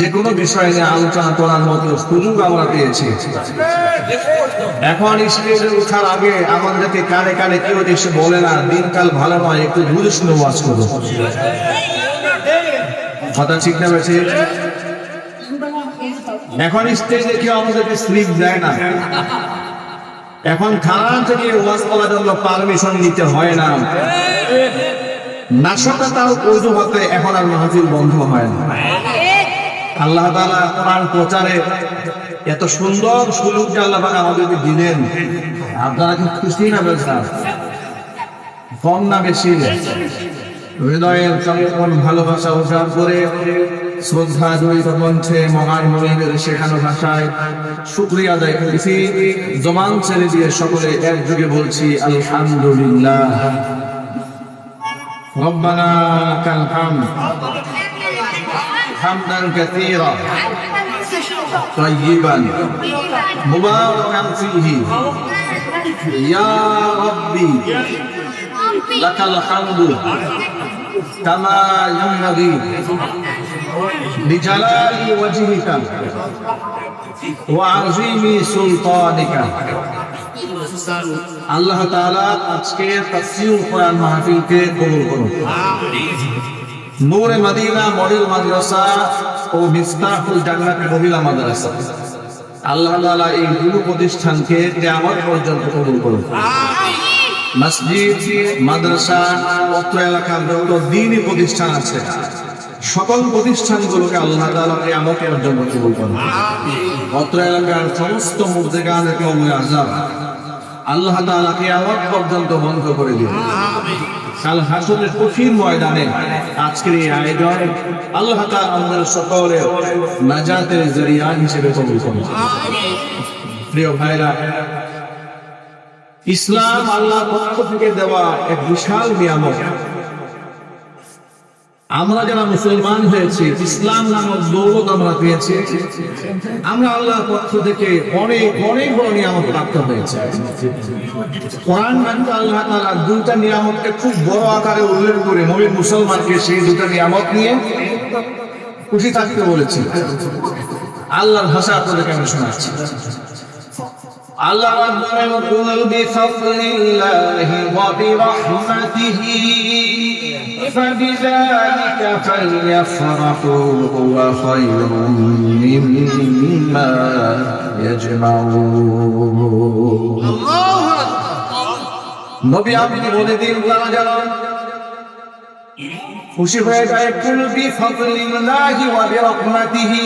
যে কোনো বিষয় নিয়ে আলোচনা করার মতো সুযোগ আমরা পেয়েছি। এখন স্টেজে ওঠার আগে আমাদেরকে কানে কানে কেউ এসে বলে না, দিনকাল ভালো নয়, একটু বুঝে শুনে ওয়াজ করো কথা ঠিক না বেছে এখন স্টেজে কেউ আমাদেরকে স্লিপ দেয় না। এখন থানা থেকে ওয়াজ করার জন্য পারমিশন নিতে হয় না। নাশকতাও অজুহাতে এখন আর মাহফিল বন্ধ হয় না। আল্লাহ তালা কোরআন প্রচারে এত সুন্দর সুযোগ যে আল্লাহ আমাদেরকে দিলেন। আপনারা কি খুশি না বেসার কম না বেশি? হৃদয়ের চমকন ভালোবাসা উদ্ধার করে শ্রদ্ধা জড়িত মঞ্চে মহান মহিনের শেখানো ভাষায় শুক্রিয়া আদায় করেছি। জমান ছেড়ে দিয়ে সকলে একযোগে বলছি, আলহামদুলিল্লাহ। রব্বানা কালকাম حمدا كثيرا طيبا مباركا فيه يا ربي لك الحمد كما ينبغي لجلال وجهك وعظيم سلطانك আল্লাহ তাআলা আজকে তাফসীর কোরআন মাহফিলকে কবুল করুন নূরে মদিনা মডেল মাদ্রাসা ও মিফতাহুল জান্নাত মহিলা মাদ্রাসা। আল্লাহ তাআলা এই দুটো প্রতিষ্ঠানকে কিয়ামত পর্যন্ত কবুল করুন। মসজিদ, মাদ্রাসা অত্র এলাকার যত দিনই প্রতিষ্ঠান আছে, সকল প্রতিষ্ঠানগুলোকে আল্লাহ তাআলা কিয়ামতের জন্য কবুল করুন। অত্র এলাকার সমস্ত মুর্দেগানকে অময় আজাব আল্লাহ তাআলা কিয়ামত পর্যন্ত বন্ধ করে দিবেন কাল হাসরের কঠিন ময়দানে আজকের এই আয়োজন আল্লাহ তাআলা আমাদের সকলের নাজাতের জরিয়া হিসেবে কবুল করুন প্রিয় ভাইরা ইসলাম আল্লাহর পক্ষ থেকে দেওয়া এক বিশাল নিয়ামত আমরা যারা মুসলমান হয়েছি, ইসলাম নামক দৌলত আমরা পেয়েছি। আমরা আল্লাহর পক্ষ থেকে অনেক অনেক বড় নিয়ামত প্রাপ্ত হয়েছে। কোরআন কিন্তু আল্লাহ তাআলা দুইটা নিয়ামতকে খুব বড় আকারে উল্লেখ করে মমিন মুসলমানকে সেই দুটা নিয়ামত নিয়ে খুশি থাকতে বলেছি আল্লাহর ভাষা আপনাদেরকে আমি শোনাচ্ছি। আল্লাহ বলেন কুল বিফাদলিল্লাহি ওয়া বিরহমাতিহি فبذلك فليفرحوا هو خير مما يجمعون নবী আপনি বলে দিন তারা যেন খুশি হয়ে যায় কুল বিফাদলিল্লাহি ওয়া বিরহমাতিহি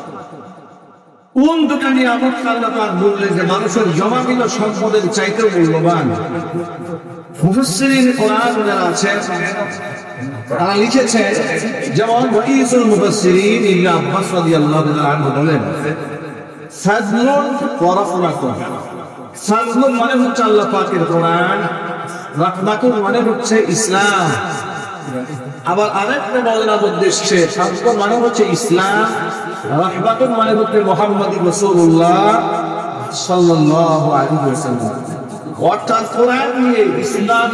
কোন দুটো নিয়ামত আল্লাহ পাক বললেন যে মানুষের জমাবিল সম্পদের চাইতেও মূল্যবান। মুফাসসিরিন কোরআন যারা আছেন তারা লিখেছে, যেমন রইসুল মুফাসসিরিন ইবনে আব্বাস রাদিয়াল্লাহু তাআলা আনহু বলেন ফাজলুন ওয়া রাহমাতুন ফাজলুন মানে হচ্ছে আল্লাহ পাকের কোরআন, রাহমাতুন মানে হচ্ছে ইসলাম। আবার আরেকটা উদ্দেশ্যে মানে হচ্ছে ইসলাম মানে হচ্ছে মোহাম্মদ আলাইহি ওয়াসাল্লাম। অর্থাৎ কোরআন ইসলাম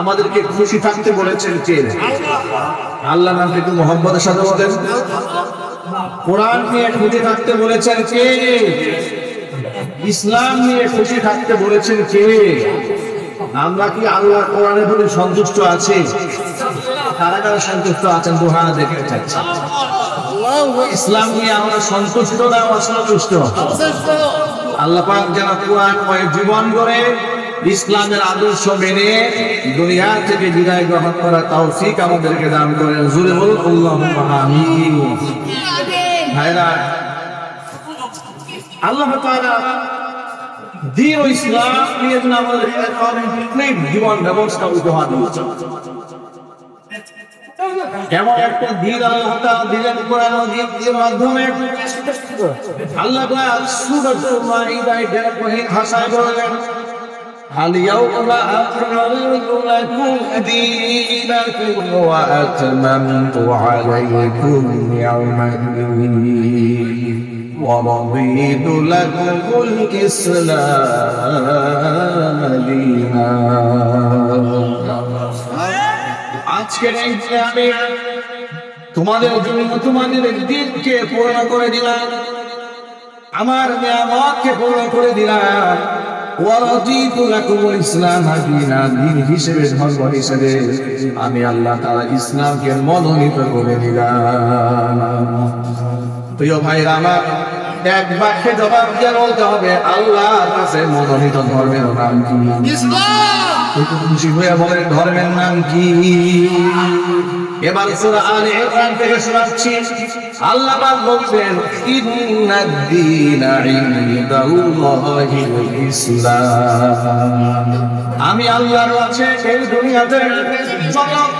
আমাদেরকে খুশি থাকতে বলেছেন কে? আল্লাহ নাম মোহাম্মদের সাথে বলেন। কোরআন নিয়ে খুশি থাকতে বলেছেন কে? ইসলাম নিয়ে খুশি থাকতে বলেছেন কে? আমরা কি আল্লাহ কোরআনের প্রতি সন্তুষ্ট আছি? কারা সন্তুষ্ট আছেন দুহানা দেখে চাচ্ছি। ইসলাম নিয়ে আমরা সন্তুষ্ট না অসন্তুষ্ট? আল্লাহ পাক কোরআন জীবন করে ইসলামের আদর্শ মেনে দুনিয়া থেকে বিদায় গ্রহণ করা তৌফিক আমাদেরকে দান করেন। জুড়ে বলুন আমিন। ভাইরা আল্লাহ তাআলা দিন ইসলাম নিয়ে আমাদের জীবন ব্যবস্থা উপহার দিয়েছেন। এমন একটা দিন আল্লাহ তাআলা দিলেন কোরআন মাজিদের মাধ্যমে আল্লাহ তাআলা সূরাতুল মাইদায় গহির ভাষায় বললেন اليوم أكملت لكم دينكم وأتممت عليكم نعمتي ورضيت لكم الإسلام دينا আমি তোমাদের জন্য তোমাদের দিনকে পূর্ণ করে দিলাম। আমার নিয়ামতকে পূর্ণ করে দিলাম। ইসলাম আমি আল্লাহ তাআলা ইসলামকে মনোনীত করে দিলাম। প্রিয় ভাইরা আমার, এক বাক্যে জবাব দিয়ে বলতে হবে আল্লাহ মনোনীত ধর্মের নাম কি? একটু খুশি বলেন, ধর্মের নাম কি? এবার সূরা থেকে শোনাচ্ছি, আল্লাহ পাক বলছেন ইন্নাদ দীনা ইসলাম। আমি আল্লাহর কাছে এই দুনিয়াতে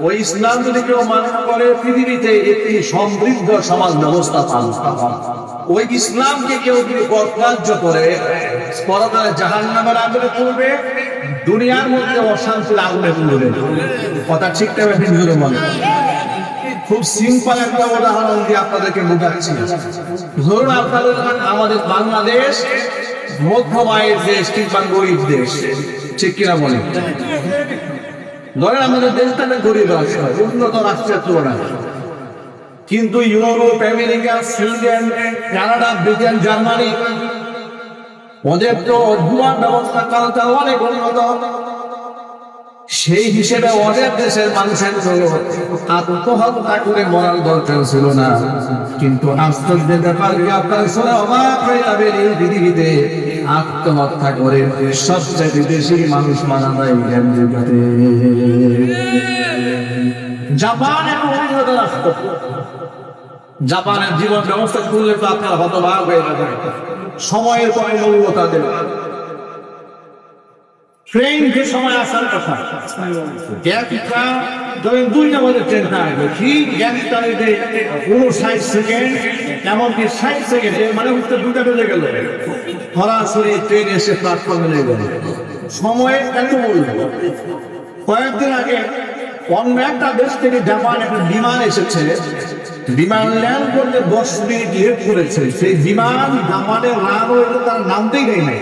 ওই ইসলাম যদি কেউ মান্য করে, পৃথিবীতে একটি সমৃদ্ধ সমাজ ব্যবস্থা পান ওই ইসলামকে কেউ যদি অগ্রাহ্য করে, পরকালে জাহান নামের আগুনে দুনিয়ার মধ্যে অশান্তির আগুনে কথা ঠিক মনে খুব সিম্পল একটা উদাহরণ দিয়ে আপনাদেরকে বোঝাচ্ছি। ধরুন আপনাদের আমাদের বাংলাদেশ মধ্যমায়ের দেশ কিংবা গরিব দেশ। ঠিক কিনা বলে ধরেন আমাদের দেশটা না গরিব উন্নত রাষ্ট্রের তুলনায়। কিন্তু Europe, America, Sweden, Canada, Britain, Germany, ওদের তো ব্যবস্থা কালটা অনেক উন্নত। সেই হিসেবে ওদের দেশের মানুষের আত্মহত্যা করে মরার দরকার ছিল না। কিন্তু আশ্চর্যের ব্যাপার আপনার শুনে অবাক হয়ে যাবে এই পৃথিবীতে। আত্মহত্যা করে সবচেয়ে বেশি মানুষ মারা যায় আমেরিকাতে জাপান উন্নত জাপানের জীবন ব্যবস্থা করলে তো আপনারা হতবাক হয়ে যাবে সময়ের পরে মূল্য তাদের ট্রেন যে সময় আসার কথা গ্যাপটা ধরেন দুই নম্বরের ট্রেনটা আসবে ঠিক গ্যাপটা যে উনষাট সেকেন্ড এমনকি ষাট সেকেন্ড মানে উত্তর দুটা বেজে গেল। সরাসরি ট্রেন এসে প্ল্যাটফর্মে লেগে গেল। সময় এত মূল্য। কয়েকদিন আগে অন্য একটা দেশ থেকে জাপান একটা বিমান এসেছে, বিমান ল্যান্ড করতে দশ মিনিট লেট করেছে। সেই বিমান জাপানের রানওয়ে তার নামতেই নাই।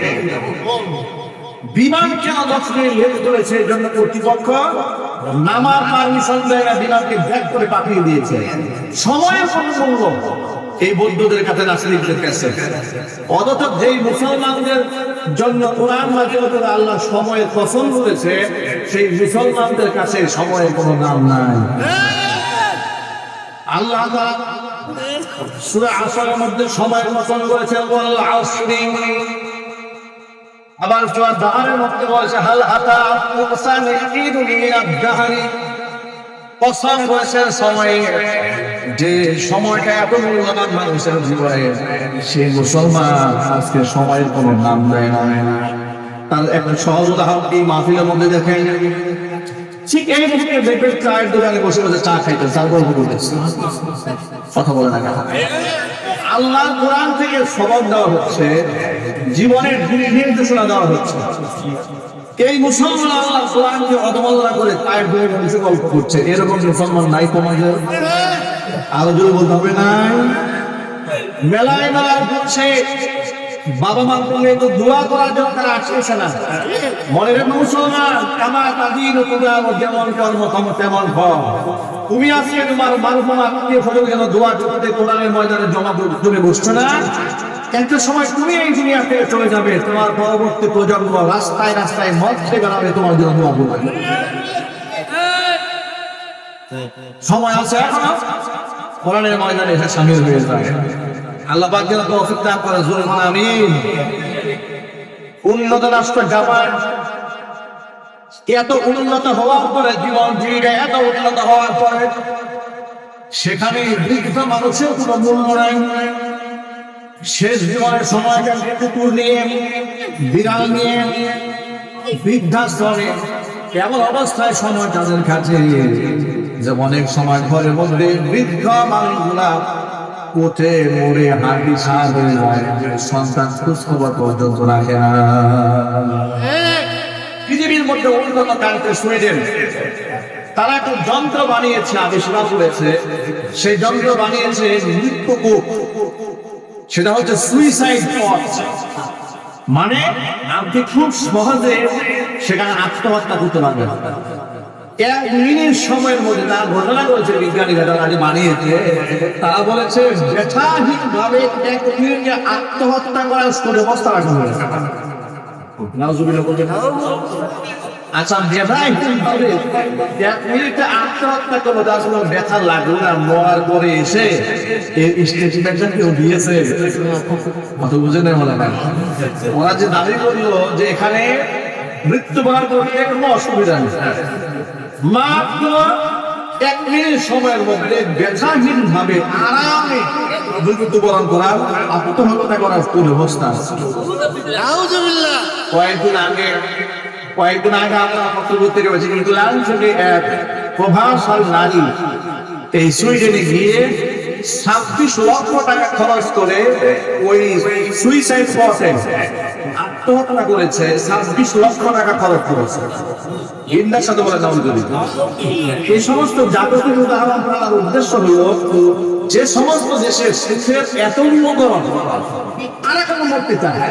বিমান কেন দশ মিনিট লেট করেছে এই জন্য কর্তৃপক্ষ নামার পারমিশন দেয় না বিমানকে ব্যাক করে পাঠিয়ে দিয়েছে। সময়ের কোনো মূল্য এই বৌদ্ধদের কাছে নাসরিকদের কাছে। অথচ যেই মুসলমানদের জন্য কোরআন মাঝে আল্লাহ সময়ের পছন্দ করেছে, সেই মুসলমানদের কাছে সময়ের কোনো নাম নাই। আল্লাহ সুরা আসরের মধ্যে সময়ের পছন্দ করেছে ওয়াল আসরি আবার সুরা দাহারের মধ্যে বলেছে হাল আতা মুসান ঈদু কসম করেছেন সময়ে যে সময়টা এত মূল্যবান মানুষের জীবনে, সে মুসলমান আজকে সময়ের কোনো নাম দেয় না। তার একটা সহজ উদাহরণ এই মাহফিলের মধ্যে দেখেন। ঠিক এই মুহূর্তে দেখবেন চায়ের দোকানে বসে বসে চা খাইতে চা গল্প করতেছে কথা বলে না আল্লাহ কোরআন থেকে সবক দেওয়া হচ্ছে, জীবনের নির্দেশনা দেওয়া হচ্ছে। এই মুসলমান আল্লাহ কোরআনকে অবমাননা করে পায়ের ধরে বসে গল্প করছে। এরকম মুসলমান নাই সমাজে। আরও জোরে বলতে হবে নাই? মেলায় মেলায় বলছে বাবা মা তো দোয়া করার জন্য তারা আসছে না। মনে রেখো, মুসলমান কামা তাদিন তোমরা যেমন কর্ম, তম তেমন ফল। তুমি আজকে তোমার মারুফম আত্মীয় স্বজন যেন দোয়া করতে কোরআনের ময়দানে জমা জমে বসছো না? একটা সময় তুমি এই দুনিয়া থেকে চলে যাবে, তোমার পরবর্তী প্রজন্ম রাস্তায় রাস্তায় মদ খেয়ে বেড়াবে, তোমার জন্য দোয়া করবে। সময় আছে এখনও? কোরআনের ময়দানে এসে সামিল হয়ে যায়। আল্লাহ পাক তৌফিক দান করে আমিন। উন্নত রাষ্ট্র জাপান। এত উন্নত হওয়ার পরে জীবন জীবিকা এত উন্নত হওয়ার পরে সেখানে বৃদ্ধ মানুষের কোনো মূল্য নাই। শেষ জীবনের কুকুর নিয়ে, বিড়াল নিয়ে, বৃদ্ধাশ্রমে কেমন অবস্থায় সময় তাদের কাছে যে অনেক সময় ঘরের মধ্যে বৃদ্ধ মানুষগুলা কোটে মরে হাঁটি সার হয়ে যায় সন্তান খোঁজখবর পর্যন্ত রাখে না। পৃথিবীর মধ্যে উন্নত কান্ট্রি সুইডেন তারা একটা যন্ত্র বানিয়েছে আবিষ্কার করেছে সেই যন্ত্র বানিয়েছে মৃত্যুকূপ সেটা হচ্ছে সুইসাইড মানে আপনি খুব সহজে সেখানে আত্মহত্যা করতে পারবেন এক মিনিট সময়ের মধ্যে তারা ঘটনা করেছে বিজ্ঞানীরা তারা তারা বলেছে ব্যথাহীন ভাবে এক মিনিটে আত্মহত্যা করার ব্যবস্থা রাখা হয়েছে আচ্ছা আত্মহত্যা ব্যথা লাগল না পরে এসে কেউ দিয়েছে। বুঝে না ওরা যে যে এখানে মৃত্যুবরণ করতে কোনো অসুবিধা নেই। মাত্র এক মিনিট সময়ের মধ্যে ভাবে আরামে মৃত্যুবরণ করার আত্মহত্যা করার কোন কয়েকদিন আগে কয়েকদিন আগে আমরা বক্তব্য থেকে পেয়েছি ইংল্যান্ড থেকে এক প্রভাবশালী নারী এই সুইডেনে গিয়ে ছাব্বিশ লক্ষ টাকা খরচ করে ওই সুইসাইড স্পটে আত্মহত্যা করেছে, ছাব্বিশ লক্ষ টাকা খরচ করেছে। ইন্দার সাথে বলে নাম যদি। এই সমস্ত জাগতিক উদাহরণ করার উদ্দেশ্য হলো, যে সমস্ত দেশের শিক্ষের এত উন্নত আর কোনো মরতে চায়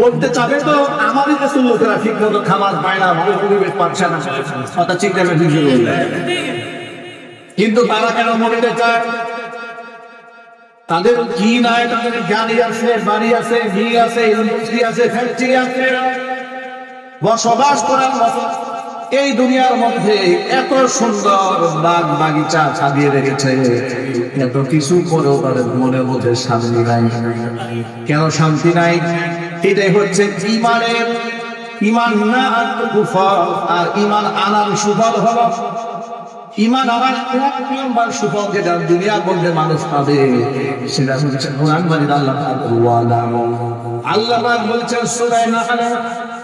বলতে চাবে তো আমাদের দেশের লোকেরা ঠিক মতো খাবার পায় না ভালো পরিবেশ পাচ্ছে না। কথা চিন্তা করে কিন্তু তারা কেন মরতে চায়? তাদের কি নাই? তাদের গাড়ি আছে বাড়ি আছে ঘি আছে ইন্ডাস্ট্রি আছে, ফ্যাক্টরি আছে। বসবাস করার মতো এই দুনিয়ার মধ্যে এত সুন্দর বাগ বাগিচা সাজিয়ে রেখেছে। এত কিছু করেও তাদের মনের মধ্যে শান্তি নাই। কেন শান্তি নাই? এটাই হচ্ছে ইমানের ইমান না আর ইমান আনার সুফল হলো ইমান আমার এক নম্বর সুফল যেটা দুনিয়ার মধ্যে মানুষ পাবে, সেটা হচ্ছে কোরআন মানে আল্লাহ আল্লাহ বলছেন, সুরায় নাহল।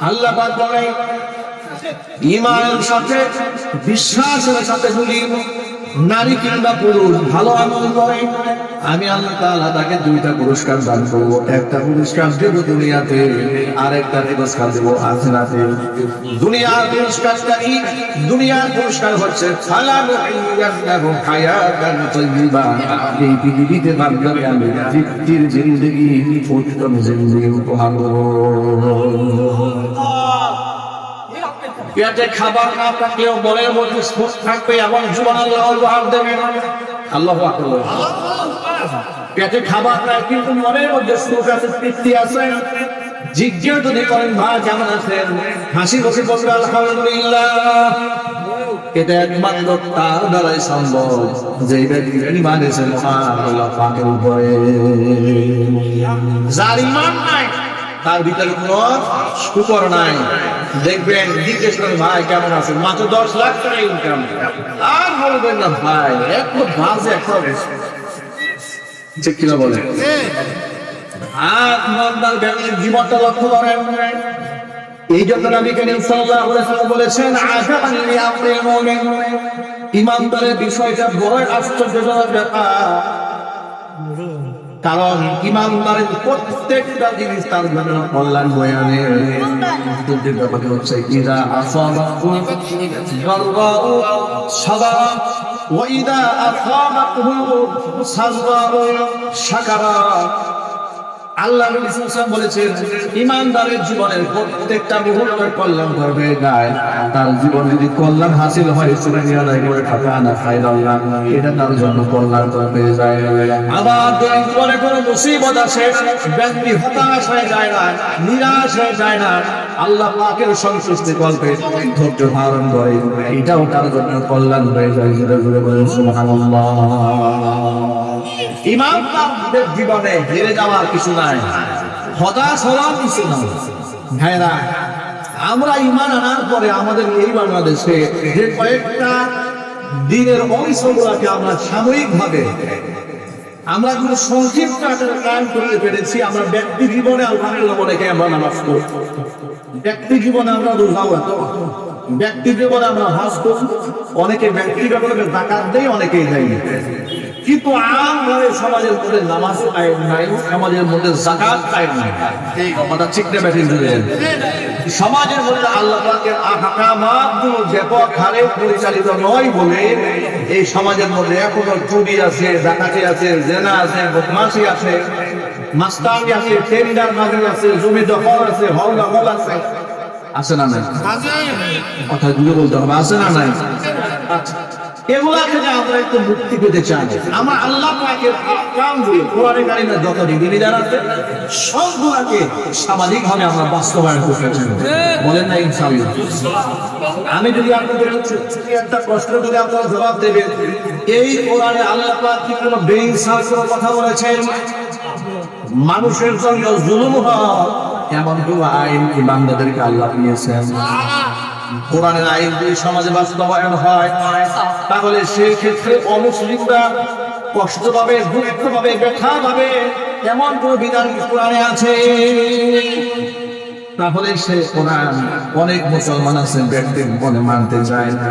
আল্লাহ বলে ইমানের সাথে বিশ্বাসের সাথে যদি নারী কিংবা পুরুষ, ভালো আমল করে আমি আল্লাহ তাআলা তাকে দুইটা পুরস্কার দান করব। একটা পুরস্কার দেব দুনিয়াতে আর একটা পুরস্কার দেব আখিরাতে। দুনিয়ার পুরস্কারটা কি দুনিয়ার পুরস্কার হচ্ছে, ফালা নুহিয়ান্নাহু হায়াতান তাইয়্যিবা। এই পৃথিবীতে মাধ্যমে আমি তৃপ্তির জিন্দেগি, উত্তম জিন্দেগি উপহার দেবো। পেটে খাবার না থাকলেও মনের মধ্যে সুখ থাকবে জীবন আল্লাহ। পেটে খাবার নাই, কিন্তু মনের মধ্যে সুখ আছে, তৃপ্তি আছে। জিজ্ঞেস যদি করেন, ভাই, কেমন আছেন? হাসি খুশি বলবে, আলহামদুলিল্লাহ। এটা একমাত্র তার দ্বারাই সম্ভব। যে ব্যক্তি মহান আল্লাহ পাকের উপরে। যার ইমান নাই, তার ভিতরে কোন শুকর নাই। দেখবেন জিজ্ঞেস করেন ভাই কেমন আছেন? মাত্র দশ লাখ টাকা ইনকাম আর বলবেন না ভাই এক বাজে একটা ঠিক কিনা বলে আর জীবনটা লক্ষ্য করেন। এই জন্য নবী করিম সাল্লাল্লাহু আলাইহি ওয়াসাল্লাম বলেছেন আজাবান লিআমরিল মুমিন। ইমানদারের বিষয়টা বড় আশ্চর্যজনক ব্যাপার। কারণ ইমানদারের প্রত্যেকটা জিনিস তার জন্য কল্যাণ বয়ে আনে। দুটির ব্যাপারে হচ্ছে ইরা আসাবাহু গাররাউ সাবারা ওয়াইদা আসাবাহু সাজরাউ শাকারা। আল্লাহ বলেছেন, ইমানদারের জীবনের প্রত্যেকটা মুহূর্তের কল্যাণ করবে গায়। তার জীবন যদি কল্যাণ হাসিল হয় সুরে নিয়ে আদায় করে থাকা না খাই আল্লাহ এটা তার জন্য কল্যাণ করবে যায় আবার জীবনে কোনো মুসিবত আসে, ব্যক্তি হতাশ হয়ে যায় না, নিরাশ হয়ে যায় না আল্লাহ পাকের সন্তুষ্টি গল্পে ধৈর্য ধারণ করে। এটাও তার জন্য কল্যাণ হয়ে যায় জুড়ে জুড়ে বলে সুবহানাল্লাহ। ইমানদারদের জীবনে হেরে যাওয়ার কিছু নাই হতাশ হওয়ার কিছু নাই। ভাইরা, আমরা ইমান আনার পরে আমাদের এই বাংলাদেশে যে কয়েকটা দিনের অংশগুলোকে আমরা সাময়িকভাবে, আমরা কোনো সংক্ষিপ্ত আকারে কায়ন করতে পেরেছি আমরা ব্যক্তি জীবনে আলহামদুলিল্লাহ অনেকে আমরা নামাজ পড়ি ব্যক্তি জীবনে আমরা দুর্গাও এত ব্যক্তি জীবনে আমরা হজ করি। অনেকে ব্যক্তিগত ডাকাত দেয়, অনেকেই দেয় কিন্তু সমাজের মধ্যে নামাজ কায়েম নাই, সমাজের মধ্যে জাকাত কায়েম নাই। কথাটা সমাজের মধ্যে আল্লাহ পাকের আহকামাতগুলো ব্যাপক হারে পরিচালিত নয় বলে, এই সমাজের মধ্যে এখনও চুরি আছে আছে, জেনা আছে, বদমাশি আছে। মাস্তানি আছে টেন্ডার মাঝে আছে জমি দখল আছে হল দখল আছে। আছে না নাই? কথা গুলো বলতে হবে আছে না নাই? আচ্ছা এগুলা থেকে আমরা একটু মুক্তি পেতে চাই। আমার আল্লাহ পাকের আহকাম দিয়ে কোরআনে কারিমে যত বিধিবিধান আছে সবগুলাকে সামাজিক ভাবে আমরা বাস্তবায়ন করতে চাই। বলেন না ইনশাআল্লাহ। আমি যদি আপনাদের একটা প্রশ্ন যদি আপনারা জবাব দেবেন এই কোরআনে আল্লাহ পাক কি কোনো বেইনসাফ কোনো কথা বলেছেন? মানুষের জন্য জুলুম হয়। এমন কোন আইন কি বান্দাদেরকে আল্লাহ দিয়েছেন? কোরআনের আইন যদি সমাজে বাস্তবায়ন হয়, তাহলে সেই ক্ষেত্রে অমুসলিমরা কষ্ট পাবে দুঃখ পাবে, ব্যথা পাবে। এমন কোন বিধান কোরআনে আছে? তাহলে সে কোরআন অনেক মুসলমান আছে ব্যক্তি মনে মানতে চায় না।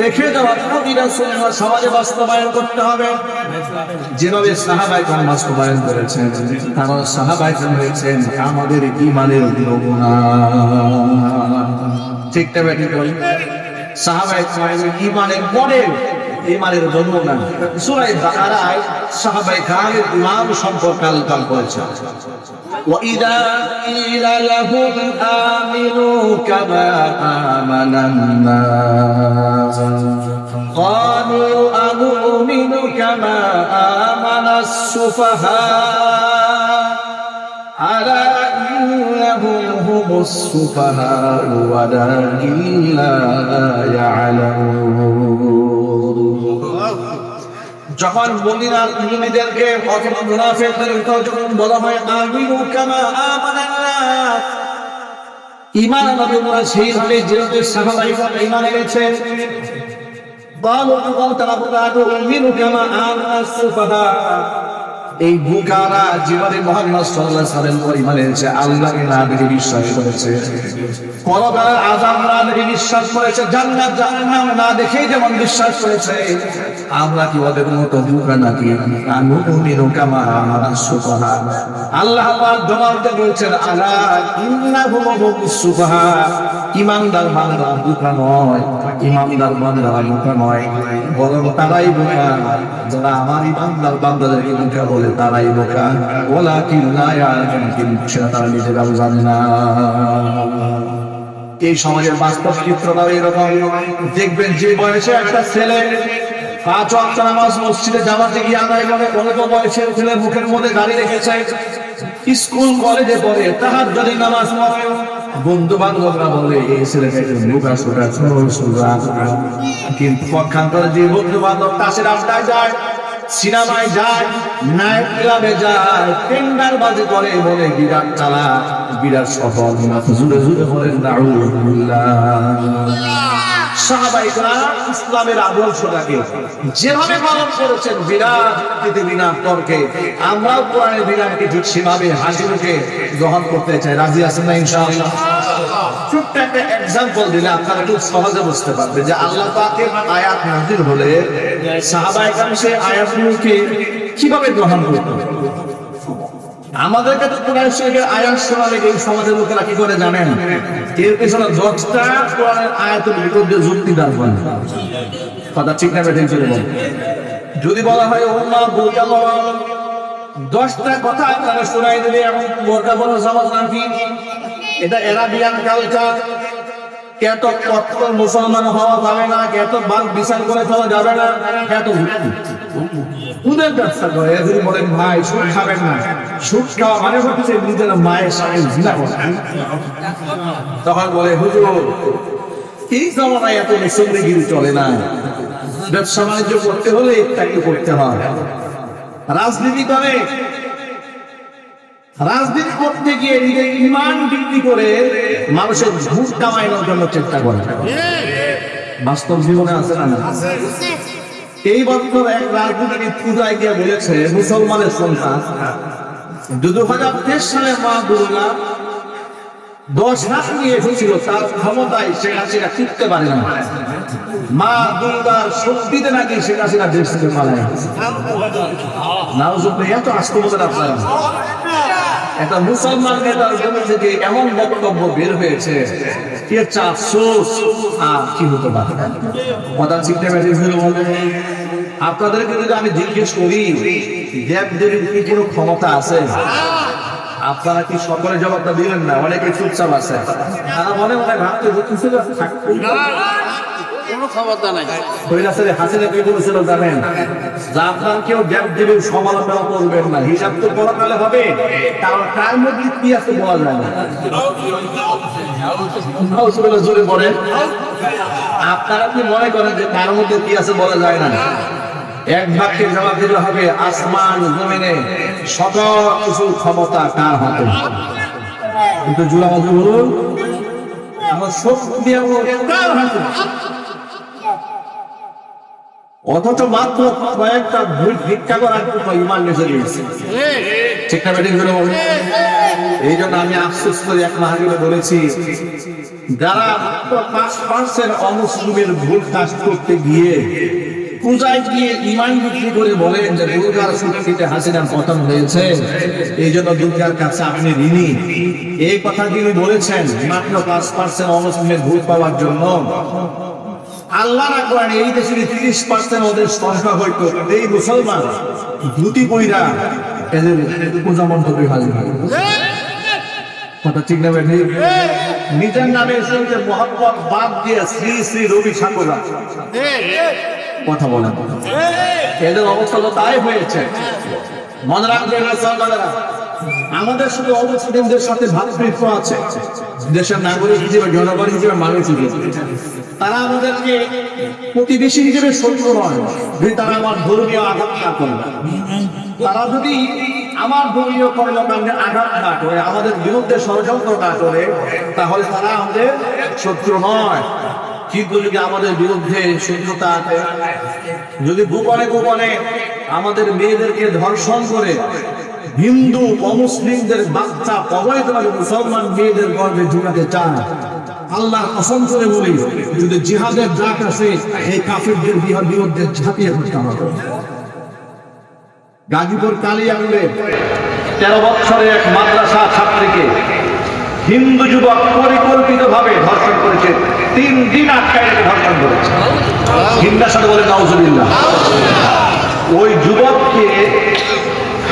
রেখে দেওয়া প্রতিটা সুন্নাহ সমাজে বাস্তবায়ন করতে হবে। যেভাবে সাহাবাই কোন বাস্তবায়ন করেছেন তারা সাহাবাই হয়েছেন, আমাদের ইমানের নমুনা। ঠিক না ব্যাটি বল সাহাবাই ইমানের মডেল ইমানের নমুনা। সূরা বাকারায় সাহাবাই কামের ইমাম সম্পর্কে আলোচনা করেছেন وإذا قيل لهم آمنوا كما آمن الناس قالوا أنؤمن كما آمن السفهاء ألا إنهم هم السفهاء ولكن لا يعلمون যখন মদিনা মুমিনদেরকে অথবা মুনাফিকদেরকে যখন বলা হয়, আমিনু কামা আমানান নাস ঈমান আনবে তোমরা সেইভাবে যেভাবে সাহাবাই ঈমান এনেছে, বলো তারা বলে আমিনু কামা আমানাস সুফাহা এই বুকারা জীবনে মোহাম্মদ সাল্লাল্লাহু আলাইহি পরিমাণে এনেছে, আল্লাহকে না দেখে বিশ্বাস করেছে। পরকালের আযাব না দেখে বিশ্বাস করেছে, জান্নাত জাহান্নাম না দেখেই যেমন বিশ্বাস করেছে। আমরা কি ওদের মতো বুকা নাকি? আনু উমিনু কামা আমানাস সুফাহা আল্লাহ পাক জবাব দিয়ে বলছেন আলা ইন্নাহুম হুমুস সুফাহা ইমানদার বান্দা বুকা নয়, ইমানদার বান্দা বুকা নয়। বরং তারাই বোকা যারা আমার ইমানদার বান্দাদেরকে বুকা বলে তারাই বোকা ওলা কি কিন্তু সেটা তারা নিজেরাও জানে না। এই সমাজের বাস্তব চিত্রটাও এরকম। দেখবেন যে বয়সে একটা ছেলে পাঁচ নামাজ মসজিদে জামাতে গিয়ে আদায় করে অল্প বয়সের ছেলে মুখের মধ্যে দাঁড়িয়ে রেখেছে। স্কুল, কলেজে পড়ে, তাহার যদি নামাজ পড়ে বন্ধু বান্ধবরা বলে এই কিন্তু পক্ষান্তরে যে বন্ধু বান্ধব তাসের আড্ডায় যায় সিনেমায় যায় নাইট ক্লাবে যায় টেন্ডার বাজি করে বলে, বিরাট চালা, বিরাট সফল। জুড়ে জুড়ে বলেন ইসলামের আদর্শটাকে যেভাবে পালন করেছেন বিরাট পৃথিবী তর্কে, আমরাও কোরআনের বিরাটকে ঠিক সেভাবে হাজিরকে গ্রহণ করতে চাই। রাজি আছেন না ইনশাআল্লাহ? ছোট্ট একটা এক্সাম্পল দিলে আপনারা খুব সহজে বুঝতে যে আল্লাহ পাকের আয়াত নাজির হলে আয়াতগুলোকে কীভাবে গ্রহণ করত? আমাদেরকে তো কোরআন শরীফের আয়াত শোনালে এই সমাজের লোকেরা কি করে জানেন? এর পেছনে দশটা কোরআনের আয়াতের ভিতর দিয়ে যুক্তি দান করেন। কথা ঠিক না বেঠিক চলে যদি বলা হয়, উম্মা বলো দশটা কথা আপনারা শোনাই দেবে এবং বোরকা বলো সমাজ নাকি এটা এরাবিয়ান কালচার কত কঠোর মুসলমান হওয়া যাবে না কত বাঘ বিচার করে যাবে না ব্যবসা করে বলেন ভাই খাবেন না। খাওয়া মানে হচ্ছে নিজের মায়ের সাথে জিনা তখন বলে, হুজুর, এই জমানায় এত মুসল্লিগিরি চলে না। ব্যবসা বাণিজ্য করতে হলে একটাকে করতে হয়। রাজনীতি করে রাজনীতি করতে গিয়ে নিজের ইমান বিক্রি করে মানুষের ভোট কামাইনোর জন্য চেষ্টা করে। বাস্তব জীবনে আছে না? এই বছর এক রাজনীতিবিদ পূজায় গিয়ে বলেছে, মুসলমানের সন্তান দু হাজার তেইশ সালে মা দুর্গা দশ লাখ নিয়ে এসেছিল, তার ক্ষমতায় শেখ হাসিনা টিকতে পারে না। মা দুর্গার শক্তিতে নাকি শেখ হাসিনা দেশ থেকে পালায়। নাউজুবিল্লাহ এত আসতে বলেন আপনারা। একটা থেকে এমন বক্তব্য বের হয়েছে আপনাদেরকে যদি আমি জিজ্ঞেস করি দেব দেবীর কি কোনো ক্ষমতা আছে? আপনারা কি সকলে জবাবটা দিলেন না? অনেকে চুপচাপ আছে। তারা মনে মনে ভাবতে হচ্ছে আপনারা কি মনে করেন যে তার মধ্যে কি আছে বলা যায় না? এক বাক্যে জবাব দিতে হবে, আসমান, জমিনে সকল কিছু ক্ষমতা কার হাতে? কিন্তু জুড়া বলুন। আমার কার হাতে? অথচ মাত্র কয়েকটা ভুল ভিক্ষা করার জন্য ইমান নেচে গিয়েছে ঠিক না বেটিং করে এই জন্য আমি আফসোস করে এক মাহাগিরে বলেছি, যারা পাঁচ অমুসলিমের ভুল কাজ করতে গিয়ে, পূজায় গিয়ে ইমান বিক্রি করে বলেন যে দুর্গার শক্তিতে পতন হয়েছে, এই জন্য দুর্গার কাছে আপনি ঋণী। এই কথা তিনি বলেছেন, মাত্র পাঁচ পার্সেন্ট অমুসলিমের ভুল পাওয়ার জন্য। আল্লাহ না করেন এই দেশের তিরিশ পার্সেন্ট ওদের সংখ্যা হইতো। এই মুসলমান, ধুতি বইরা এদের পূজা মণ্ডপে হাজির হয়। কথা ঠিক না নিজের নামে শুনছে মোহাম্মদ বাদ দিয়ে শ্রী শ্রী রবি ঠাকুরা কথা বলেন। এদের অবস্থা তো তাই হয়েছে। মনে রাখবেন আমাদের শুধু অমুসলিমদের সাথে ভাতৃত্ব আছে। দেশের নাগরিক হিসেবে জনগণ হিসেবে মানুষ হিসেবে। তারা আমাদেরকে প্রতিবেশী হিসেবে শত্রু নয় যদি তারা আমার ধর্মীয় আঘাত না করে। তারা যদি আমার ধর্মীয় কর্মকাণ্ডে আঘাত না করে আমাদের বিরুদ্ধে ষড়যন্ত্র না করে তাহলে তারা আমাদের শত্রু নয়। কিন্তু যদি আমাদের বিরুদ্ধে শত্রুতা আছে? যদি গোপনে গোপনে আমাদের মেয়েদেরকে ধর্ষণ করে হিন্দু অমুসলিমদের বাচ্চা অবৈধভাবে মুসলমান মেয়েদের গর্ভে ঢুকাতে চায় আল্লাহ কসম করে বলি যদি জিহাদের ডাক আসে এই কাফিরদের বিহার বিরুদ্ধে ঝাঁপিয়ে পড়তে হবে। গাজীপুর কালিয়াগুড়ে তেরো বছরের এক মাদ্রাসা ছাত্রীকে হিন্দু যুবক পরিকল্পিত ভাবে ধর্ষণ করেছে তিন দিন আটকায় রেখে ধর্ষণ করেছে। হিন্দার সাথে বলে নাউজুবিল্লাহ। ওই যুবককে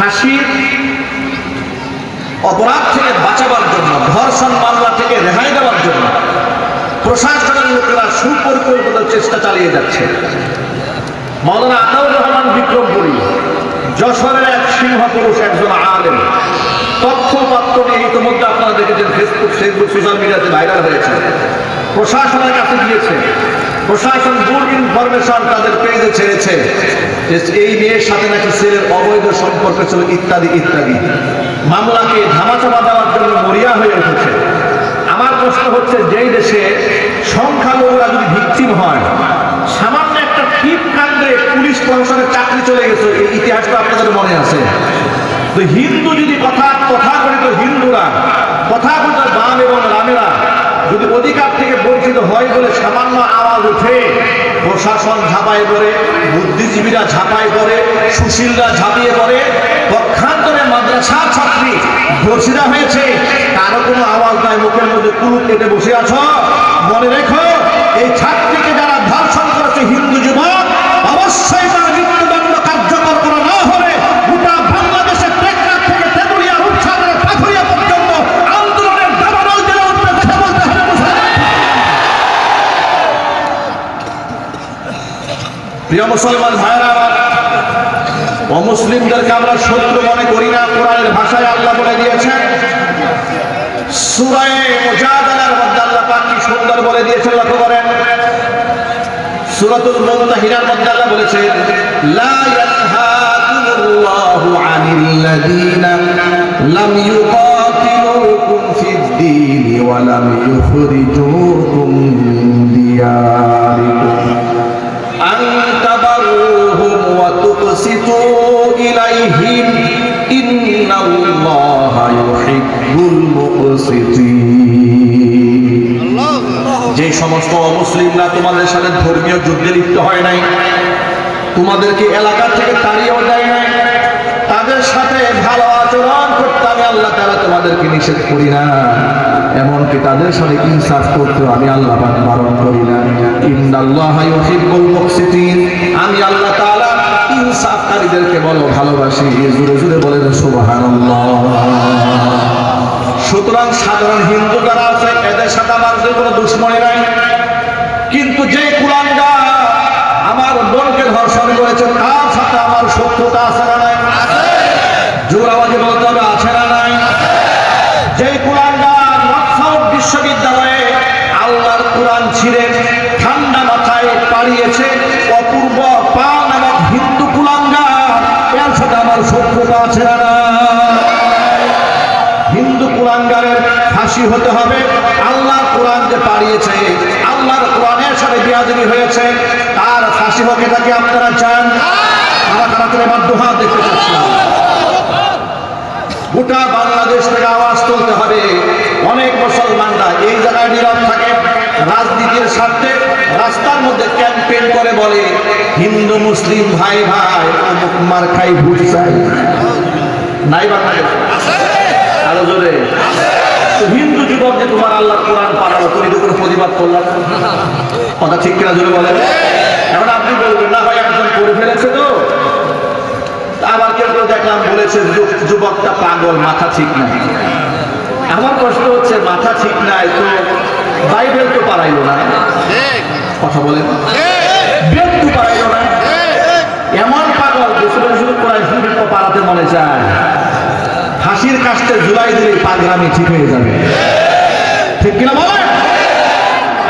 ফাঁসির অপরাধ থেকে বাঁচাবার জন্য, ধর্ষণ মামলা থেকে রেহাই দেওয়ার জন্য প্রশাসনের লোকেরা সুপরিকল্পিত চেষ্টা চালিয়ে যাচ্ছে। মৌলানা আতাউর রহমান বিক্রমপুরী, যশোরের এক সিংহ পুরুষ একজন আলেম। তথ্য পাত্র নিয়ে ইতিমধ্যে আপনারা দেখেছেন ফেসবুক ফেসবুক সোশ্যাল মিডিয়াতে ভাইরাল হয়েছে। প্রশাসনের কাছে গিয়েছে। প্রশাসন গুড ইনফরমেশন তাদের পেজে ছেড়েছে। এই মেয়ের সাথে নাকি ছেলের অবৈধ সম্পর্ক ছিল, ইত্যাদি ইত্যাদি। মামলাকে ধামাচাপা দেওয়ার জন্য মরিয়া হয়ে উঠেছে। আমার প্রশ্ন হচ্ছে, যেই দেশে সংখ্যালঘুরা যদি ভিকটিম হয়, সামান্য একটা টিপ কাণ্ডে পুলিশ প্রশাসনের চাকরি চলে গেছে, এই ইতিহাসটা আপনাদের মনে আছে। তো হিন্দু যদি কথা তথাকথিত হিন্দুরা তথাকথিত বাম এবং রামেরা যদি অধিকার থেকে বঞ্চিত হয় বলে সামান্য আওয়াজ উঠে প্রশাসন ঝাঁপাই পড়ে, বুদ্ধিজীবীরা ঝাঁপাই পড়ে, সুশীলরা ঝাঁপিয়ে পড়ে, পক্ষান্তরে মাদ্রাসা ছাত্রী দোষীরা হয়েছে, কারও কোনো আওয়াজ নাই, মুখের মধ্যে কুলুপ কেটে বসে আছো? মনে রেখো, এই ছাত্রীকে যারা ধর্ষণ করেছে হিন্দু যুবক, অবশ্যই তার মৃত্যুদণ্ড প্রিয় মুসলমান ভাইরা অমুসলিমদেরকে আমরা শত্রু মনে করি না, কোরআনের ভাষায় আল্লাহ বলে দিয়েছেন। সূরায়ে মুজাদালার মধ্যে আল্লাহ পাক কি সুন্দর বলে দিয়েছেন, লক্ষ্য করেন। মধ্যে আল্লাহ বলেছেন, লা ইয়ানহাকুমুল্লাহু আনিল লাম ইউকাতিলুকুম ওয়া লাম ইখরিজুকুম মিন দিয়ারিকুম। ওয়া তুকসিতু ইলাইহিম, ইন্নাল্লাহা ইউহিব্বুল মুকসিতিন। যে সমস্ত অমুসলিমরা তোমাদের সাথে ধর্মীয় যুদ্ধে লিপ্ত হয় নাই, তোমাদেরকে এলাকা থেকে তাড়িয়েও দেয় নাই, তাদের সাথে ভালো আচরণ করতে আমি আল্লাহ তারা তোমাদেরকে নিষেধ করি না। এমনকি তাদের সাথে ইনসাফ করতে আমি আল্লাহ বারণ করি না। মুকসিতিন, আমি আল্লাহ তাআলা ইনসাফকারীদেরকে বলো, ভালোবাসি জুড়ে জুড়ে বলেন সুতরাং সাধারণ হিন্দু যারা আছে, এদের সাথে যে কোনো দুশ্মনী নাই। কিন্তু যে কুলাঙ্গা আমার বোনকে ধর্ষণ করেছে, তার সাথে আমার শত্রুতা আছে না নাই? জোর আওয়াজে বলতে হবে, আছে না নাই? যে কুলাঙ্গা নকশাউট বিশ্ববিদ্যালয়ে আল্লাহর কোরআন ছিঁড়ে ঠান্ডা মাথায় পাড়িয়েছে সাথে আমার শত্রুতা আছে না হিন্দু কোরআনগারের ফাঁসি হতে হবে। আল্লাহর কোরআন যে পাড়িয়েছে, আল্লাহর কোরআনের সাথে বিয়াদবি হয়েছে, তার ফাঁসি হোক এটাকে আপনারা চান? কারা করে এবার দোহা দেখতে চাচ্ছিলাম। গোটা বাংলাদেশ থেকে আওয়াজ তুলতে হবে। অনেক মুসলমানরা এই জায়গায় নীরব থাকে। রাজনীতির স্বার্থে রাস্তার মধ্যে ক্যাম্পেইন করে বলে, হিন্দু, মুসলিম, ভাই ভাই অমুক মার খাই ভুট চাই। নাই বাংলাদেশ আরও জোরে। হিন্দু যুবক যে তোমার আল্লাহ কোরআন পাঠালো তুমি তো প্রতিবাদ করলাম, কথা ঠিক কিনা জোরে বলেন? এখন আপনি বলবেন, না ভাই, একজন করে ফেলেছে তো। আবার কেউ দেখলাম বলেছে যুবকটা পাগল, মাথা ঠিক নাই। আমার কষ্ট হচ্ছে, মাথা ঠিক নাই, তো বাইবেল তো পারাইলো না। কথা বলেন। বেদ তো পারাইলো না। এমন পাগল যে শুধু কোরআন শরীফ মনে চায়। হাসির কাস্তে জুলাই দিলে পাগলামি ঠিক হয়ে যাবে। ঠিক কিনা বলেন?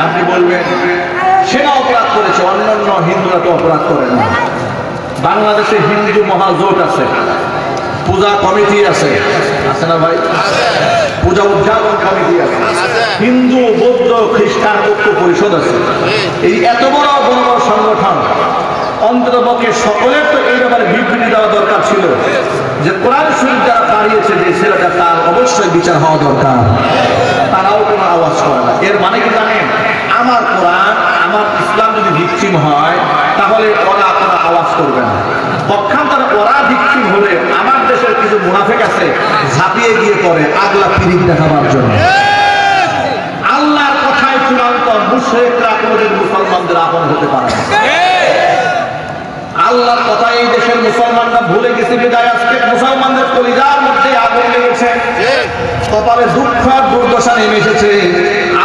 আপনি বলবেন, সেনা অপরাধ করেছে, অন্যান্য হিন্দুরা তো অপরাধ করে না। বাংলাদেশে হিন্দু মহাজোট আছে, পূজা কমিটি আছে। আছে না ভাই? পূজা উদযাপন কমিটি আছে হিন্দু বৌদ্ধ খ্রিস্টান ঐক্য পরিষদ আছে। এই এত বড় বড় বড় সংগঠন অন্তত পক্ষে সকলের তো এই ব্যাপারে বিবৃতি দেওয়া দরকার ছিল যে কোরআন শরীফ যারা দাঁড়িয়েছে যে ছেলেটা তার অবশ্যই বিচার হওয়া দরকার। তারাও কোনো আওয়াজ করে না। এর মানে কি জানেন? আমার কোরআন আমার ইসলাম যদি ভিকটিম হয় তাহলে ওরা কোনো আওয়াজ করবে না। পক্ষান্তরে ওরা ভিকটিম হলে আমার দেশের কিছু মুনাফেক আছে, ঝাঁপিয়ে গিয়ে পড়ে আগলা ফিরিক দেখাবার জন্য। আল্লাহর কথায় চূড়ান্ত মুশ্রেকরা কোনোদিন মুসলমানদের আপন হতে পারে আল্লাহর কথা এই দেশের মুসলমানরা ভুলে গেছে বিদায় আজকে। মুসলমানদের কলিজার মধ্যে আগুন লেগেছে। কপালে দুঃখ আর দুর্দশা নেমে এসেছে।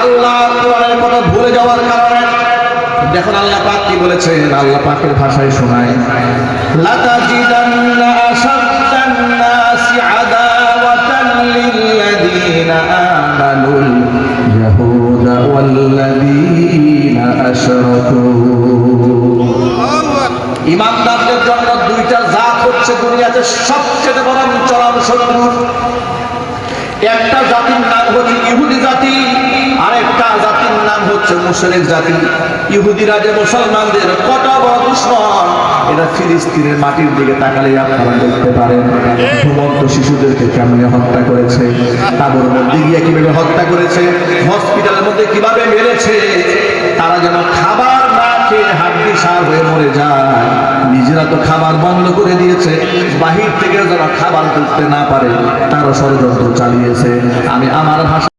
আল্লাহ কথা ভুলে যাওয়ার কারণে দেখুন আল্লাহ পাক কি বলেছেন? আল্লাহ পাকের ভাষায় শোনায়। ইমানদারদের জন্য দুইটা জাত হচ্ছে দুনিয়াতে সবচেয়ে বড় চরম শত্রু। একটা জাতির নাম হচ্ছে ইহুদি জাতি আর একটা নাম হচ্ছে মুসলিম জাতি। ইহুদিরা যে মুসলমানদের কত বড় দুশ্মন। এরা ফিলিস্তিনের মাটির দিকে তাকালে আপনারা দেখতে পারেন, ঘুমন্ত শিশুদেরকে কেমনে হত্যা করেছে তাবুর মধ্যে গিয়ে কীভাবে হত্যা করেছে, হসপিটালের মধ্যে কীভাবে মেরেছে, তারা যেন খাবার না খেয়ে হাড্ডি সার হয়ে মরে যায়। নিজেরা তো খাবার বন্ধ করে দিয়েছে, বাহির থেকে যারা খাবার তুলতে না পারে, তারও ষড়যন্ত্র চালিয়েছে। আমি আমার ভাষা